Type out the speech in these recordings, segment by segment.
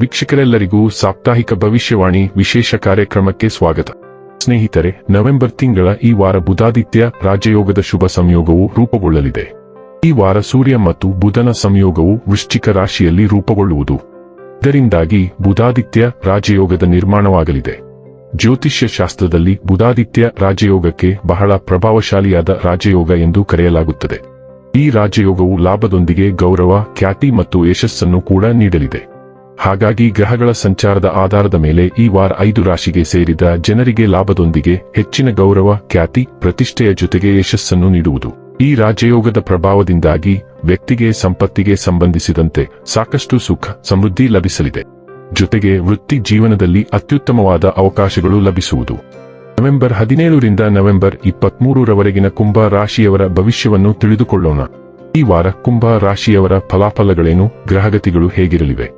ವೀಕ್ಷಕರೆಲ್ಲರಿಗೂ ಸಾಪ್ತಾಹಿಕ ಭವಿಷ್ಯವಾಣಿ ವಿಶೇಷ ಕಾರ್ಯಕ್ರಮಕ್ಕೆ ಸ್ವಾಗತ. ಸ್ನೇಹಿತರೆ, ನವೆಂಬರ್ ತಿಂಗಳ ಈ ವಾರ ಬುಧಾದಿತ್ಯ ರಾಜಯೋಗದ ಶುಭ ಸಂಯೋಗವು ರೂಪುಗೊಳ್ಳಲಿದೆ. ಈ ವಾರ ಸೂರ್ಯ ಮತ್ತು ಬುಧನ ಸಂಯೋಗವು ವೃಶ್ಚಿಕ ರಾಶಿಯಲ್ಲಿ ರೂಪುಗೊಳ್ಳುವುದು. ಇದರಿಂದಾಗಿ ಬುಧಾದಿತ್ಯ ರಾಜಯೋಗದ ನಿರ್ಮಾಣವಾಗಲಿದೆ. ಜ್ಯೋತಿಷ್ಯ ಶಾಸ್ತ್ರದಲ್ಲಿ ಬುಧಾದಿತ್ಯ ರಾಜಯೋಗಕ್ಕೆ ಬಹಳ ಪ್ರಭಾವಶಾಲಿಯಾದ ರಾಜಯೋಗ ಎಂದು ಕರೆಯಲಾಗುತ್ತದೆ. ಈ ರಾಜಯೋಗವು ಲಾಭದೊಂದಿಗೆ ಗೌರವ, ಖ್ಯಾತಿ ಮತ್ತು ಯಶಸ್ಸನ್ನು ಕೂಡ ನೀಡಲಿದೆ. ಹಾಗಾಗಿ ಗ್ರಹಗಳ ಸಂಚಾರದ ಆಧಾರದ ಮೇಲೆ ಈ ವಾರ ಐದು ರಾಶಿಗೆ ಸೇರಿದ ಜನರಿಗೆ ಲಾಭದೊಂದಿಗೆ ಹೆಚ್ಚಿನ ಗೌರವ, ಖ್ಯಾತಿ, ಪ್ರತಿಷ್ಠೆಯ ಜೊತೆಗೆ ಯಶಸ್ಸನ್ನು ನೀಡುವುದು. ಈ ರಾಜಯೋಗದ ಪ್ರಭಾವದಿಂದಾಗಿ ವ್ಯಕ್ತಿಗೆ ಸಂಪತ್ತಿಗೆ ಸಂಬಂಧಿಸಿದಂತೆ ಸಾಕಷ್ಟು ಸುಖ, ಸಮೃದ್ಧಿ ಲಭಿಸಲಿದೆ. ಜೊತೆಗೆ ವೃತ್ತಿ ಜೀವನದಲ್ಲಿ ಅತ್ಯುತ್ತಮವಾದ ಅವಕಾಶಗಳು ಲಭಿಸುವುದು. ನವೆಂಬರ್ ಹದಿನೇಳರಿಂದ ನವೆಂಬರ್ ಇಪ್ಪತ್ಮೂರರವರೆಗಿನ ಕುಂಭ ರಾಶಿಯವರ ಭವಿಷ್ಯವನ್ನು ತಿಳಿದುಕೊಳ್ಳೋಣ. ಈ ವಾರ ಕುಂಭ ರಾಶಿಯವರ ಫಲಾಫಲಗಳೇನು, ಗ್ರಹಗತಿಗಳು ಹೇಗಿರಲಿವೆ?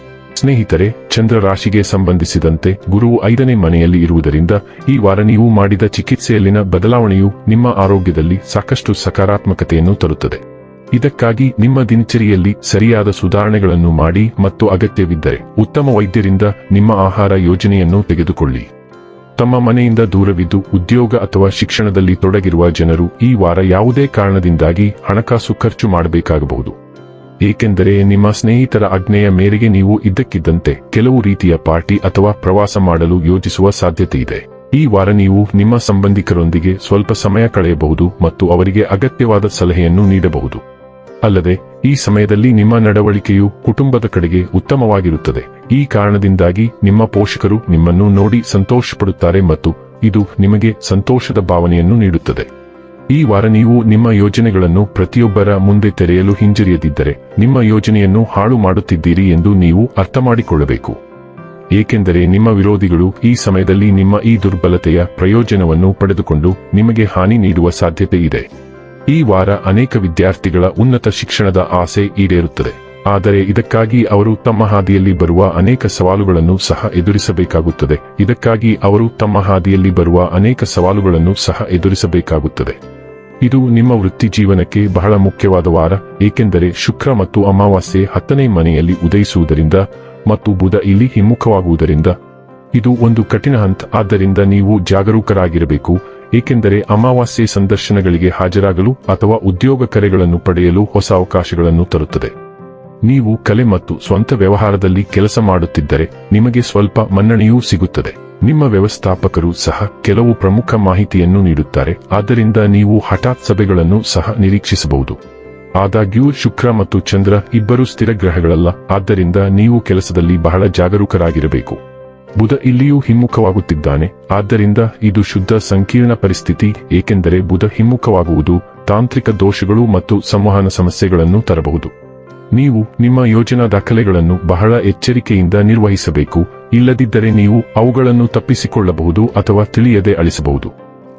ಸ್ನೇಹಿತರೆ, ಚಂದ್ರ ರಾಶಿಗೆ ಸಂಬಂಧಿಸಿದಂತೆ ಗುರುವು ಐದನೇ ಮನೆಯಲ್ಲಿ ಇರುವುದರಿಂದ ಈ ವಾರ ನೀವು ಮಾಡಿದ ಚಿಕಿತ್ಸೆಯಲ್ಲಿನ ಬದಲಾವಣೆಯು ನಿಮ್ಮ ಆರೋಗ್ಯದಲ್ಲಿ ಸಾಕಷ್ಟು ಸಕಾರಾತ್ಮಕತೆಯನ್ನು ತರುತ್ತದೆ. ಇದಕ್ಕಾಗಿ ನಿಮ್ಮ ದಿನಚರಿಯಲ್ಲಿ ಸರಿಯಾದ ಸುಧಾರಣೆಗಳನ್ನು ಮಾಡಿ ಮತ್ತು ಅಗತ್ಯವಿದ್ದರೆ ಉತ್ತಮ ವೈದ್ಯರಿಂದ ನಿಮ್ಮ ಆಹಾರ ಯೋಜನೆಯನ್ನು ತೆಗೆದುಕೊಳ್ಳಿ. ತಮ್ಮ ಮನೆಯಿಂದ ದೂರವಿದ್ದು ಉದ್ಯೋಗ ಅಥವಾ ಶಿಕ್ಷಣದಲ್ಲಿ ತೊಡಗಿರುವ ಜನರು ಈ ವಾರ ಯಾವುದೇ ಕಾರಣದಿಂದಾಗಿ ಹಣಕಾಸು ಖರ್ಚು ಮಾಡಬೇಕಾಗಬಹುದು. ಏಕೆಂದರೆ ನಿಮ್ಮ ಸ್ನೇಹಿತರ ಆಜ್ಞೆಯ ಮೇರೆಗೆ ನೀವು ಇದ್ದಕ್ಕಿದ್ದಂತೆ ಕೆಲವು ರೀತಿಯ ಪಾರ್ಟಿ ಅಥವಾ ಪ್ರವಾಸ ಮಾಡಲು ಯೋಜಿಸುವ ಸಾಧ್ಯತೆ ಇದೆ ಈ ವಾರ ನೀವು ನಿಮ್ಮ ಸಂಬಂಧಿಕರೊಂದಿಗೆ ಸ್ವಲ್ಪ ಸಮಯ ಕಳೆಯಬಹುದು ಮತ್ತು ಅವರಿಗೆ ಅಗತ್ಯವಾದ ಸಲಹೆಯನ್ನು ನೀಡಬಹುದು. ಅಲ್ಲದೆ, ಈ ಸಮಯದಲ್ಲಿ ನಿಮ್ಮ ನಡವಳಿಕೆಯು ಕುಟುಂಬದ ಕಡೆಗೆ ಉತ್ತಮವಾಗಿರುತ್ತದೆ. ಈ ಕಾರಣದಿಂದಾಗಿ ನಿಮ್ಮ ಪೋಷಕರು ನಿಮ್ಮನ್ನು ನೋಡಿ ಸಂತೋಷಪಡುತ್ತಾರೆ ಮತ್ತು ಇದು ನಿಮಗೆ ಸಂತೋಷದ ಭಾವನೆಯನ್ನು ನೀಡುತ್ತದೆ. ಈ ವಾರ ನೀವು ನಿಮ್ಮ ಯೋಜನೆಗಳನ್ನು ಪ್ರತಿಯೊಬ್ಬರ ಮುಂದೆ ತೆರೆಯಲು ಹಿಂಜರಿಯದಿದ್ದರೆ ನಿಮ್ಮ ಯೋಜನೆಯನ್ನು ಹಾಳು ಮಾಡುತ್ತಿದ್ದೀರಿ ಎಂದು ನೀವು ಅರ್ಥಮಾಡಿಕೊಳ್ಳಬೇಕು. ಏಕೆಂದರೆ ನಿಮ್ಮ ವಿರೋಧಿಗಳು ಈ ಸಮಯದಲ್ಲಿ ನಿಮ್ಮ ಈ ದುರ್ಬಲತೆಯ ಪ್ರಯೋಜನವನ್ನು ಪಡೆದುಕೊಂಡು ನಿಮಗೆ ಹಾನಿ ನೀಡುವ ಸಾಧ್ಯತೆ ಇದೆ. ಈ ವಾರ ಅನೇಕ ವಿದ್ಯಾರ್ಥಿಗಳ ಉನ್ನತ ಶಿಕ್ಷಣದ ಆಸೆ ಈಡೇರುತ್ತದೆ. ಆದರೆ ಇದಕ್ಕಾಗಿ ಅವರು ತಮ್ಮ ಹಾದಿಯಲ್ಲಿ ಬರುವ ಅನೇಕ ಸವಾಲುಗಳನ್ನು ಸಹ ಎದುರಿಸಬೇಕಾಗುತ್ತದೆ. ಇದಕ್ಕಾಗಿ ಅವರು ತಮ್ಮ ಹಾದಿಯಲ್ಲಿ ಬರುವ ಅನೇಕ ಸವಾಲುಗಳನ್ನು ಸಹ ಎದುರಿಸಬೇಕಾಗುತ್ತದೆ. ಇದು ನಿಮ್ಮ ವೃತ್ತಿ ಜೀವನಕ್ಕೆ ಬಹಳ ಮುಖ್ಯವಾದ ವಾರ, ಏಕೆಂದರೆ ಶುಕ್ರ ಮತ್ತು ಅಮಾವಾಸ್ಯೆ ಹತ್ತನೇ ಮನೆಯಲ್ಲಿ ಉದಯಿಸುವುದರಿಂದ ಮತ್ತು ಬುಧ ಇಲ್ಲಿ ಹಿಮ್ಮುಖವಾಗುವುದರಿಂದ ಇದು ಒಂದು ಕಠಿಣ ಹಂತ. ಆದ್ದರಿಂದ ನೀವು ಜಾಗರೂಕರಾಗಿರಬೇಕು, ಏಕೆಂದರೆ ಅಮಾವಾಸ್ಯೆ ಸಂದರ್ಶನಗಳಿಗೆ ಹಾಜರಾಗಲು ಅಥವಾ ಉದ್ಯೋಗ ಕರೆಗಳನ್ನು ಪಡೆಯಲು ಹೊಸ ಅವಕಾಶಗಳನ್ನು ತರುತ್ತದೆ. ನೀವು ಕಲೆ ಮತ್ತು ಸ್ವಂತ ವ್ಯವಹಾರದಲ್ಲಿ ಕೆಲಸ ಮಾಡುತ್ತಿದ್ದರೆ ನಿಮಗೆ ಸ್ವಲ್ಪ ಮನ್ನಣೆಯೂ ಸಿಗುತ್ತದೆ. ನಿಮ್ಮ ವ್ಯವಸ್ಥಾಪಕರು ಸಹ ಕೆಲವು ಪ್ರಮುಖ ಮಾಹಿತಿಯನ್ನು ನೀಡುತ್ತಾರೆ, ಆದ್ದರಿಂದ ನೀವು ಹಠಾತ್ ಸಭೆಗಳನ್ನು ಸಹ ನಿರೀಕ್ಷಿಸಬಹುದು. ಆದಾಗ್ಯೂ, ಶುಕ್ರ ಮತ್ತು ಚಂದ್ರ ಇಬ್ಬರು ಸ್ಥಿರ ಗ್ರಹಗಳಲ್ಲ, ಆದ್ದರಿಂದ ನೀವು ಕೆಲಸದಲ್ಲಿ ಬಹಳ ಜಾಗರೂಕರಾಗಿರಬೇಕು. ಬುಧ ಇಲ್ಲಿಯೂ ಹಿಮ್ಮುಖವಾಗುತ್ತಿದ್ದಾನೆ, ಆದ್ದರಿಂದ ಇದು ಶುದ್ಧ ಸಂಕೀರ್ಣ ಪರಿಸ್ಥಿತಿ, ಏಕೆಂದರೆ ಬುಧ ಹಿಮ್ಮುಖವಾಗುವುದು ತಾಂತ್ರಿಕ ದೋಷಗಳು ಮತ್ತು ಸಂವಹನ ಸಮಸ್ಯೆಗಳನ್ನು ತರಬಹುದು. ನೀವು ನಿಮ್ಮ ಯೋಜನಾ ದಾಖಲೆಗಳನ್ನು ಬಹಳ ಎಚ್ಚರಿಕೆಯಿಂದ ನಿರ್ವಹಿಸಬೇಕು ಇಲ್ಲದಿದ್ದರೆ ನೀವು ಅವುಗಳನ್ನು ತಪ್ಪಿಸಿಕೊಳ್ಳಬಹುದು ಅಥವಾ ತಿಳಿಯದೆ ಅಳಿಸಬಹುದು.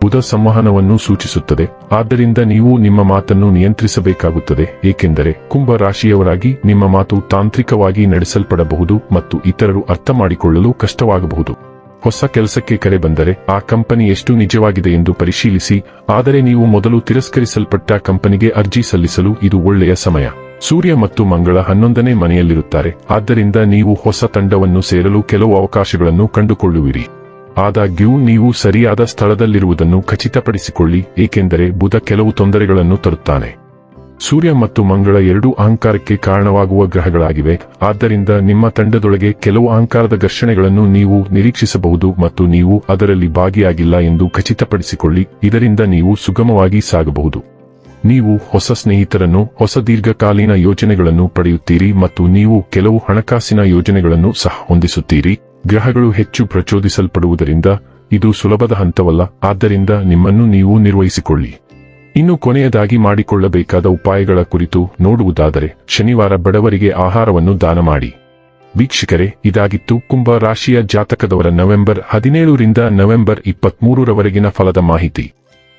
ಬುಧ ಸಂವಹನವನ್ನು ಸೂಚಿಸುತ್ತದೆ. ಆದ್ದರಿಂದ ನೀವು ನಿಮ್ಮ ಮಾತನ್ನು ನಿಯಂತ್ರಿಸಬೇಕಾಗುತ್ತದೆ, ಏಕೆಂದರೆ ಕುಂಭ ರಾಶಿಯವರಾಗಿ ನಿಮ್ಮ ಮಾತು ತಾಂತ್ರಿಕವಾಗಿ ನಡೆಸಲ್ಪಡಬಹುದು ಮತ್ತು ಇತರರು ಅರ್ಥ ಮಾಡಿಕೊಳ್ಳಲು ಕಷ್ಟವಾಗಬಹುದು. ಹೊಸ ಕೆಲಸಕ್ಕೆ ಕರೆ ಬಂದರೆ ಆ ಕಂಪನಿ ಎಷ್ಟು ನಿಜವಾಗಿದೆ ಎಂದು ಪರಿಶೀಲಿಸಿ, ಆದರೆ ನೀವು ಮೊದಲು ತಿರಸ್ಕರಿಸಲ್ಪಟ್ಟ ಕಂಪನಿಗೆ ಅರ್ಜಿ ಸಲ್ಲಿಸಲು ಇದು ಒಳ್ಳೆಯ ಸಮಯ. ಸೂರ್ಯ ಮತ್ತು ಮಂಗಳ ಹನ್ನೊಂದನೇ ಮನೆಯಲ್ಲಿರುತ್ತಾರೆ. ಆದ್ದರಿಂದ ನೀವು ಹೊಸ ತಂಡವನ್ನು ಸೇರಲು ಕೆಲವು ಅವಕಾಶಗಳನ್ನು ಕಂಡುಕೊಳ್ಳುವಿರಿ. ಆದಾಗ್ಯೂ, ನೀವು ಸರಿಯಾದ ಸ್ಥಳದಲ್ಲಿರುವುದನ್ನು ಖಚಿತಪಡಿಸಿಕೊಳ್ಳಿ, ಏಕೆಂದರೆ ಬುಧ ಕೆಲವು ತೊಂದರೆಗಳನ್ನು ತರುತ್ತಾನೆ. ಸೂರ್ಯ ಮತ್ತು ಮಂಗಳ ಎರಡೂ ಅಹಂಕಾರಕ್ಕೆ ಕಾರಣವಾಗುವ ಗ್ರಹಗಳಾಗಿವೆ. ಆದ್ದರಿಂದ ನಿಮ್ಮ ತಂಡದೊಳಗೆ ಕೆಲವು ಅಹಂಕಾರದ ಘರ್ಷಣೆಗಳನ್ನು ನೀವು ನಿರೀಕ್ಷಿಸಬಹುದು ಮತ್ತು ನೀವು ಅದರಲ್ಲಿ ಭಾಗಿಯಾಗಿಲ್ಲ ಎಂದು ಖಚಿತಪಡಿಸಿಕೊಳ್ಳಿ. ಇದರಿಂದ ನೀವು ಸುಗಮವಾಗಿ ಸಾಗಬಹುದು. ನೀವು ಹೊಸ ಸ್ನೇಹಿತರನ್ನು, ಹೊಸ ದೀರ್ಘಕಾಲೀನ ಯೋಜನೆಗಳನ್ನು ಪಡೆಯುತ್ತೀರಿ ಮತ್ತು ನೀವು ಕೆಲವು ಹಣಕಾಸಿನ ಯೋಜನೆಗಳನ್ನು ಸಹ ಹೊಂದಿಸುತ್ತೀರಿ. ಗ್ರಹಗಳು ಹೆಚ್ಚು ಪ್ರಚೋದಿಸಲ್ಪಡುವುದರಿಂದ ಇದು ಸುಲಭದ ಹಂತವಲ್ಲ, ಆದ್ದರಿಂದ ನಿಮ್ಮನ್ನು ನೀವು ನಿರ್ವಹಿಸಿಕೊಳ್ಳಿ. ಇನ್ನು ಕೊನೆಯದಾಗಿ ಮಾಡಿಕೊಳ್ಳಬೇಕಾದ ಉಪಾಯಗಳ ಕುರಿತು ನೋಡುವುದಾದರೆ, ಶನಿವಾರ ಬಡವರಿಗೆ ಆಹಾರವನ್ನು ದಾನ ಮಾಡಿ. ವೀಕ್ಷಕರೇ, ಇದಾಗಿತ್ತು ಕುಂಭ ರಾಶಿಯ ಜಾತಕದವರ ನವೆಂಬರ್ ಹದಿನೇಳರಿಂದ ನವೆಂಬರ್ ಇಪ್ಪತ್ಮೂರರವರೆಗಿನ ಫಲದ ಮಾಹಿತಿ.